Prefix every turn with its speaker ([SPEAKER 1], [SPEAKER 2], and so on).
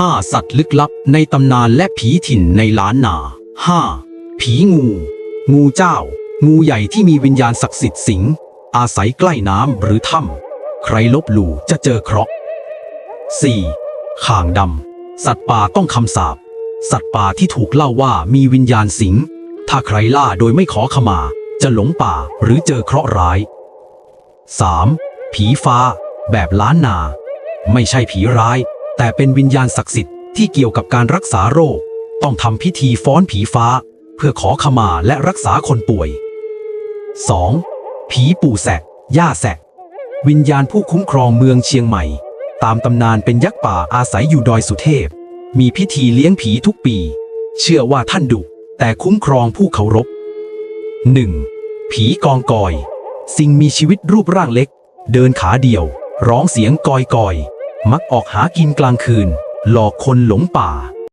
[SPEAKER 1] 5. สัตว์ลึกลับในตำนานและผีถิ่นในล้านนา 5. ผีงู งูเจ้า งูใหญ่ที่มีวิญญาณศักดิ์สิทธิ์สิง อาศัยใกล้น้ำหรือถ้ำ ใครลบหลู่จะเจอเคราะห์ 4. ข่างดำ สัตว์ป่าต้องคำสาป สัตว์ป่าที่ถูกเล่าว่ามีวิญญาณสิง ถ้าใครล่าโดยไม่ขอขมา จะหลงป่าหรือเจอเคราะห์ร้าย 3. ผีฟ้า แบบล้านนา ไม่ใช่ผีร้าย แต่เป็นวิญญาณศักดิ์สิทธิ์ที่เกี่ยวกับการรักษาโรค ต้องทำพิธีฟ้อนผีฟ้า เพื่อขอขมาและรักษาคนป่วย 2. ผีปู่แสะย่าแสะวิญญาณผู้คุ้มครองเมืองเชียงใหม่ ตามตำนานเป็นยักษ์ป่าอาศัยอยู่ดอยสุเทพ มีพิธีเลี้ยงผีทุกปี เชื่อว่าท่านดุแต่คุ้มครองผู้เคารพ 1. ผีกองกอย สิ่งมีชีวิตรูปร่างเล็ก เดินขาเดียว ร้องเสียงกอยกอย มักออกหากินกลางคืน หลอกคนหลงป่า